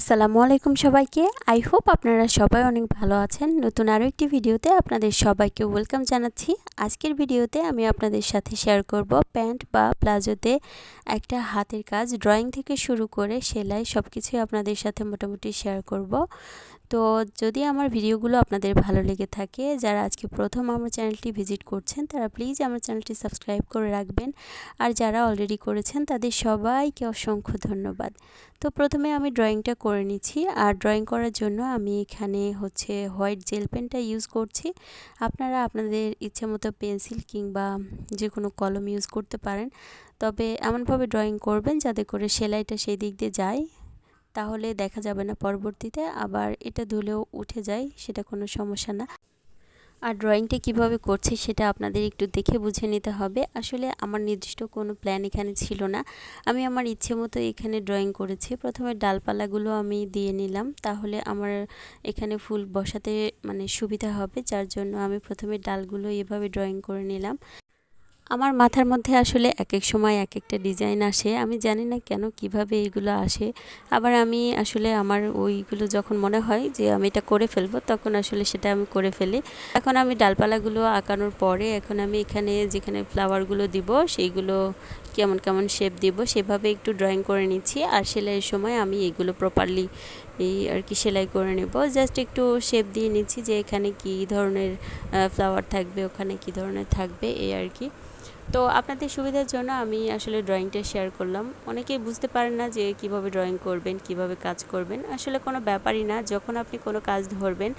আসসালামু আলাইকুম সবাইকে। আই হোপ আপনারা সবাই অনেক ভালো আছেন। নতুন আরও একটি ভিডিওতে আপনাদের সবাইকে ওয়েলকাম জানাচ্ছি। আজকের ভিডিওতে আমি আপনাদের সাথে শেয়ার করব প্যান্ট বা প্লাজোতে একটা হাতের কাজ ড্রয়িং থেকে শুরু করে সেলাই সব কিছুই আপনাদের সাথে মোটামুটি শেয়ার করব। তো যদি আমার ভিডিওগুলো আপনাদের ভালো লেগে থাকে, যারা আজকে প্রথম আমার চ্যানেলটি ভিজিট করছেন, তারা প্লিজ আমার চ্যানেলটি সাবস্ক্রাইব করে রাখবেন। আর যারা অলরেডি করেছেন, তাদের সবাইকে অসংখ্য ধন্যবাদ। তো প্রথমে আমি ড্রয়িংটা করে নিচ্ছি। আর ড্রয়িং করার জন্য আমি এখানে হচ্ছে হোয়াইট জেল পেনটা ইউজ করছি। আপনারা আপনাদের ইচ্ছে মতো পেন্সিল কিংবা যে কোনো কলম ইউজ করতে পারেন। তবে এমনভাবে ড্রয়িং করবেন যাতে করে সেলাইটা সেই দিক দিয়ে যায়। তাহলে দেখা যাবে না পরবর্তীতে, আবার এটা ধুলেও উঠে যায়, সেটা কোনো সমস্যা না। আর ড্রয়িংটা কীভাবে করছে সেটা আপনাদের একটু দেখে বুঝে নিতে হবে। আসলে আমার নির্দিষ্ট কোনো প্ল্যান এখানে ছিল না। আমি আমার ইচ্ছে মতো এখানে ড্রয়িং করেছি। প্রথমে ডালপালাগুলো আমি দিয়ে নিলাম। তাহলে আমার এখানে ফুল বসাতে মানে সুবিধা হবে। যার জন্য আমি প্রথমে ডালগুলো এভাবে ড্রয়িং করে নিলাম। আমার মাথার মধ্যে আসলে এক এক সময় এক একটা ডিজাইন আসে। আমি জানি না কেন কীভাবে এইগুলো আসে। আবার আমি আসলে আমার ওইগুলো যখন মনে হয় যে আমি এটা করে ফেলব, তখন আসলে সেটা আমি করে ফেলি। এখন আমি ডালপালাগুলো আঁকানোর পরে এখন আমি এখানে যেখানে ফ্লাওয়ারগুলো দিব, সেইগুলো কেমন কেমন শেপ দিব, সেভাবে একটু ড্রয়িং করে নিচ্ছি। আর সেলাইয়ের সময় আমি এইগুলো প্রপারলি এই আর কি সেলাই করে নেব। জাস্ট একটু শেপ দিয়ে নিচ্ছি যে এখানে কি ধরনের ফ্লাওয়ার থাকবে, ওখানে কি ধরনের থাকবে, এই আর কি। তো আপনাদের সুবিধার জন্য আমি আসলে ড্রয়িংটা শেয়ার করলাম। অনেকেই বুঝতে পারেন না যে কীভাবে ড্রয়িং করবেন, কীভাবে কাজ করবেন। আসলে কোনো ব্যাপারই না, যখন আপনি কোনো কাজ ধরবেন,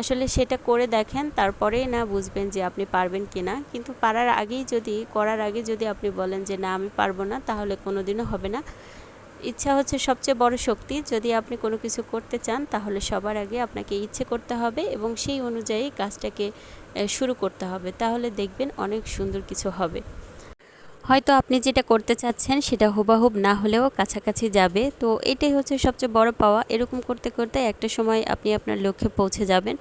আসলে সেটা করে দেখেন তারপরেই না বুঝবেন যে আপনি পারবেন কি না কিন্তু পারার আগেই যদি, করার আগে যদি আপনি বলেন যে, না, আমি পারব না, তাহলে কোনো দিনও হবে না। ইচ্ছা হচ্ছে সবচেয়ে বড় শক্তি। যদি আপনি কোনো কিছু করতে চান, তাহলে সবার আগে আপনাকে ইচ্ছে করতে হবে এবং সেই অনুযায়ী কাজটাকে শুরু করতে হবে। তাহলে দেখবেন অনেক সুন্দর কিছু হবে। হয়তো আপনি যেটা করতে চাচ্ছেন, সেটা হুবাহুব না হলেও কাছাকাছি যাবে। তো এটাই হচ্ছে সবচেয়ে বড় পাওয়া। এরকম করতে করতে একটা সময় আপনি আপনার লক্ষ্যে পৌঁছে যাবেন।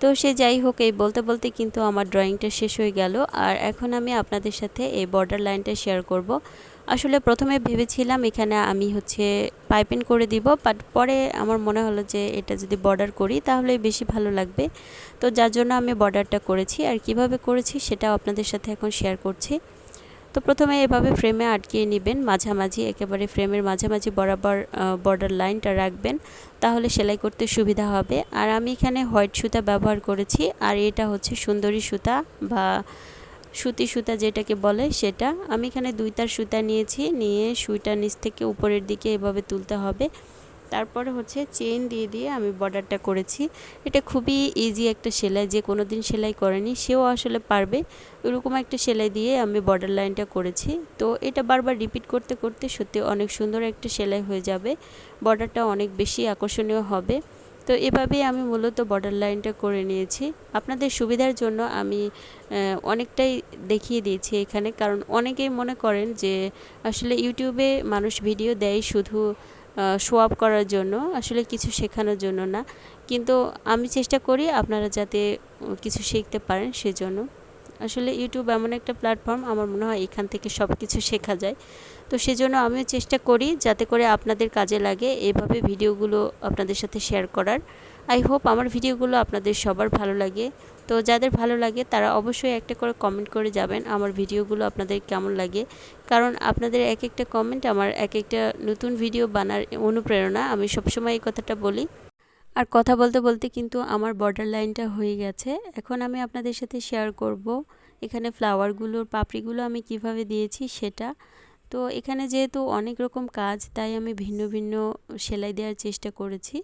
তো সে যাই হোক, এই বলতে বলতে কিন্তু আমার ড্রয়িংটা শেষ হয়ে গেল। আর এখন আমি আপনাদের সাথে এই বর্ডার লাইনটা শেয়ার করব। আসলে প্রথমে ভেবেছিলাম এখানে আমি হচ্ছে পাইপিং করে দিব বাট পরে আমার মনে হলো যে এটা যদি বর্ডার করি তাহলে বেশি ভালো লাগবে। তো যার জন্য আমি বর্ডারটা করেছি আর কীভাবে করেছি সেটাও আপনাদের সাথে এখন শেয়ার করছি। তো প্রথমে এভাবে ফ্রেমে আটকিয়ে নেবেন, মাঝামাঝি, একেবারে ফ্রেমের মাঝামাঝি বরাবর বর্ডার লাইনটা রাখবেন, তাহলে সেলাই করতে সুবিধা হবে। আর আমি এখানে হোয়াইট সুতা ব্যবহার করেছি, আর এটা হচ্ছে সুন্দরী সুতা বা সুতি সুতা যেটাকে বলে সেটা। আমি এখানে দুই তার সুতা নিয়েছি, নিয়ে সুইটার নিচ থেকে উপরের দিকে এভাবে তুলতে হবে। তারপরে হচ্ছে চেন দিয়ে দিয়ে আমি বর্ডারটা করেছি। এটা খুবই ইজি একটা সেলাই, যে কোনো দিন সেলাই করেনি, সেও আসলে পারবে। ওরকম একটা সেলাই দিয়ে আমি বর্ডার লাইনটা করেছি। তো এটা বারবার রিপিট করতে করতে সত্যি অনেক সুন্দর একটা সেলাই হয়ে যাবে। বর্ডারটা অনেক বেশি আকর্ষণীয় হবে। তো এভাবেই আমি মূলত বর্ডার লাইনটা করে নিয়েছি। আপনাদের সুবিধার জন্য আমি অনেকটাই দেখিয়ে দিয়েছি এখানে। কারণ অনেকেই মনে করেন যে আসলে ইউটিউবে মানুষ ভিডিও দেয় শুধু শো আপ করার জন্য, আসলে কিছু শেখানোর জন্য না। কিন্তু আমি চেষ্টা করি আপনারা যাতে, কিছু শিখতে পারেন সেজন্য। আসলে ইউটিউব এমন একটা প্ল্যাটফর্ম আমার মনে হয় এখান থেকে সব কিছু শেখা যায়। তো সেজন্য আমিও চেষ্টা করি যাতে করে আপনাদের কাজে লাগে এভাবে ভিডিওগুলো আপনাদের সাথে শেয়ার করার। আই হোপ আমার ভিডিওগুলো আপনাদের সবার ভালো লাগে। তো যাদের ভালো লাগে তারা অবশ্যই একটা করে কমেন্ট করে যাবেন আমার ভিডিওগুলো আপনাদের কেমন লাগে। কারণ আপনাদের এক একটা কমেন্ট আমার এক একটা নতুন ভিডিও বানার অনুপ্রেরণা আমি সবসময় এই কথাটা বলি। আর কথা বলতে বলতে কিন্তু আমার বর্ডার লাইনটা হয়ে গেছে। এখন আমি আপনাদের সাথে শেয়ার করব এখানে ফ্লাওয়ারগুলোর পাপড়িগুলো আমি কীভাবে দিয়েছি সেটা। তো এখানে যেহেতু অনেক রকম কাজ, তাই আমি ভিন্ন ভিন্ন সেলাই দেওয়ার চেষ্টা করেছি।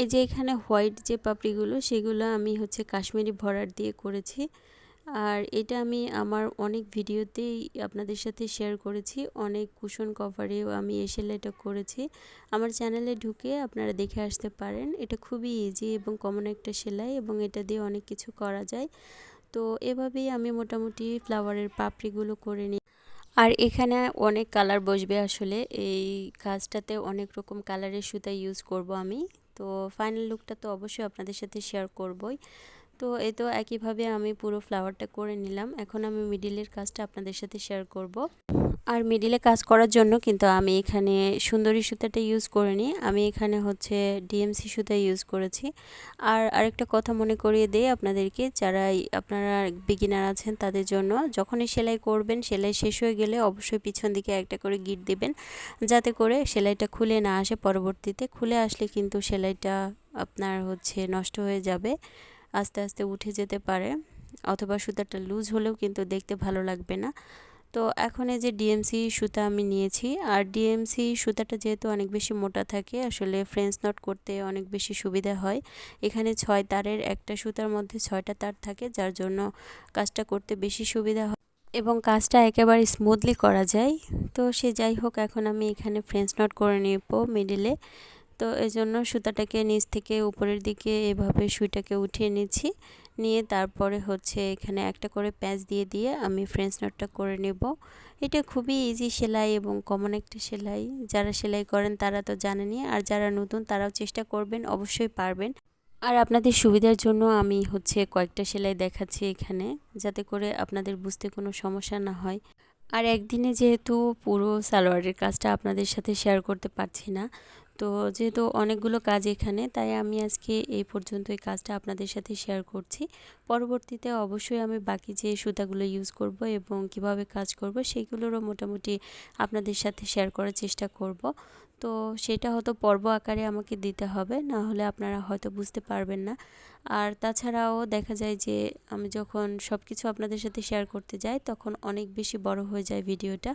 এই যে এখানে হোয়াইট যে পাপড়িগুলো, সেগুলো আমি হচ্ছে কাশ্মীরি ভরার দিয়ে করেছি। আর এটা আমি আমার অনেক ভিডিওতেই আপনাদের সাথে শেয়ার করেছি। অনেক কুশন কভারেও আমি এই সেলাইটা করেছি। আমার চ্যানেলে ঢুকে আপনারা দেখে আসতে পারেন। এটা খুবই ইজি এবং কমন একটা সেলাই এবং এটা দিয়ে অনেক কিছু করা যায়। তো এভাবেই আমি মোটামুটি ফ্লাওয়ারের পাপড়িগুলো করে নিই আর এখানে অনেক কালার বসবে আসলে। এই কাজটাতে অনেক রকম কালারের সুতা ইউজ করব আমি। তো ফাইনাল লুকটা তো অবশ্যই আপনাদের সাথে শেয়ার করবই। তো এই তো একইভাবে আমি পুরো ফ্লাওয়ারটা করে নিলাম। এখন আমি মিডিলের কাজটা আপনাদের সাথে শেয়ার করব। আর মিডিলে কাজ করার জন্য কিন্তু আমি এখানে সুন্দরী সুতাটা ইউজ করিনি আমি এখানে হচ্ছে ডিএমসি সুতা ইউজ করেছি। আর আরেকটা কথা মনে করিয়ে দেই আপনাদেরকে, যারা আপনারা বিগিনার আছেন তাদের জন্য, যখনই সেলাই করবেন, সেলাই শেষ হয়ে গেলে অবশ্যই পিছন দিকে একটা করে গিট দিবেন। যাতে করে সেলাইটা খুলে না আসে পরবর্তীতে। খুলে আসলে কিন্তু সেলাইটা আপনার হচ্ছে নষ্ট হয়ে যাবে। আস্তে আস্তে উঠে যেতে পারে, অথবা সুতাটা লুজ হলেও কিন্তু দেখতে ভালো লাগবে না। তো এখন এই যে ডিএমসি সুতা আমি নিয়েছি, আর ডিএমসি সুতাটা যেহেতু অনেক বেশি মোটা থাকে, আসলে ফ্রেঞ্চ নট করতে অনেক বেশি সুবিধা হয়। এখানে ছয় তারের একটা সুতার মধ্যে ছয়টা তার থাকে, যার জন্য কাজটা করতে বেশি সুবিধা হয় এবং কাজটা একেবারে স্মুথলি করা যায়। তো সে যাই হোক, এখন আমি এখানে ফ্রেঞ্চ নট করে নেব মিডিলে তো এই জন্য সুতাটাকে নিচ থেকে উপরের দিকে এভাবে সুইটাকে উঠিয়ে নিচ্ছি। নিয়ে তারপরে হচ্ছে এখানে একটা করে প্যাঁচ দিয়ে দিয়ে আমি ফ্রেঞ্চ নটটা করে নেব। এটা খুবই ইজি সেলাই এবং কমন একটা সেলাই। যারা সেলাই করেন তারা তো জানেনি আর যারা নতুন তারাও চেষ্টা করবেন, অবশ্যই পারবেন। আর আপনাদের সুবিধার জন্য আমি হচ্ছে কয়েকটা সেলাই দেখাচ্ছি এখানে, যাতে করে আপনাদের বুঝতে কোনো সমস্যা না হয়। আর একদিনে যেহেতু পুরো সালোয়ারের কাজটা আপনাদের সাথে শেয়ার করতে পারছি না তো যেহেতু অনেকগুলো কাজ এখানে, তাই আমি আজকে এই পর্যন্ত এই কাজটা আপনাদের সাথে শেয়ার করছি। পরবর্তীতে অবশ্যই আমি বাকি যে সুতাগুলো ইউজ করব এবং কীভাবে কাজ করব সেইগুলোরও মোটামুটি আপনাদের সাথে শেয়ার করার চেষ্টা করব। তো সেটা হয়তো পর্ব আকারে আমাকে দিতে হবে না হলে আপনারা হয়তো বুঝতে পারবেন না। আর তাছাড়াও দেখা যায় যে আমি যখন সব কিছু আপনাদের সাথে শেয়ার করতে যাই, তখন অনেক বেশি বড় হয়ে যায় ভিডিওটা।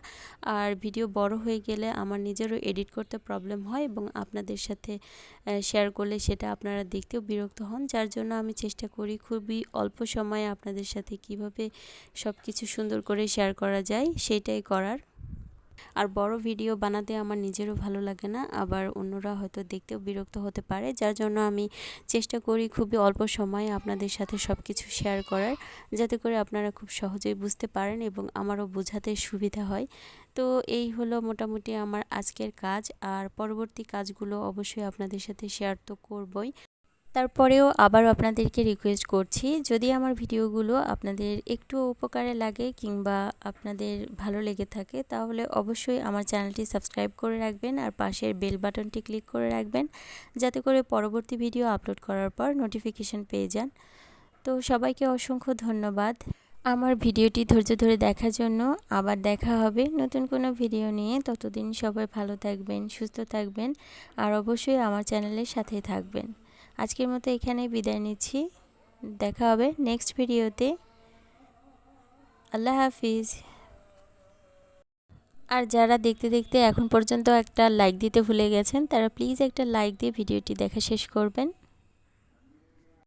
আর ভিডিও বড় হয়ে গেলে আমার নিজেরও এডিট করতে প্রবলেম হয় এবং আপনাদের সাথে শেয়ার করলে সেটা আপনারা দেখতেও বিরক্ত হন, যার জন্য আমি চেষ্টা করি খুবই অল্প সময়ে আপনাদের সাথে কীভাবে সব কিছু সুন্দর করে শেয়ার করা যায়, সেটাই করার। আর বড় ভিডিও বানাতে আমার নিজেরও ভালো লাগে না। আবার অন্যরা হয়তো দেখতেও বিরক্ত হতে পারে। যার জন্য আমি চেষ্টা করি খুবই অল্প সময়ে আপনাদের সাথে সব কিছু শেয়ার করার, যাতে করে আপনারা খুব সহজেই বুঝতে পারেন এবং আমারও বোঝাতে সুবিধা হয়। তো এই হলো মোটামুটি আমার আজকের কাজ। আর পরবর্তী কাজগুলো অবশ্যই আপনাদের সাথে শেয়ার তো করবই। তারপরেও আবার আপনাদেরকে রিকোয়েস্ট করছি, যদি আমার ভিডিওগুলো আপনাদের একটু উপকারে লাগে কিংবা আপনাদের ভালো লেগে থাকে, তাহলে অবশ্যই আমার চ্যানেলটি সাবস্ক্রাইব করে রাখবেন আর পাশের বেল বাটনটি ক্লিক করে রাখবেন, যাতে করে পরবর্তী ভিডিও আপলোড করার পর নোটিফিকেশান পেয়ে যান। তো সবাইকে অসংখ্য ধন্যবাদ। আমার ভিডিওটি ধৈর্য ধরে দেখার জন্য আবার দেখা হবে নতুন কোনো ভিডিও নিয়ে। ততদিন সবাই ভালো থাকবেন, সুস্থ থাকবেন, আর অবশ্যই আমার চ্যানেলের সাথে থাকবেন। আজকের মতো এখানে বিদায় নিচ্ছি। দেখা হবে নেক্সট ভিডিওতে আল্লাহ হাফিজ। আর যারা দেখতে দেখতে এখন পর্যন্ত একটা লাইক দিতে ভুলে গেছেন, তারা প্লিজ একটা লাইক দিয়ে ভিডিওটি দেখা শেষ করবেন।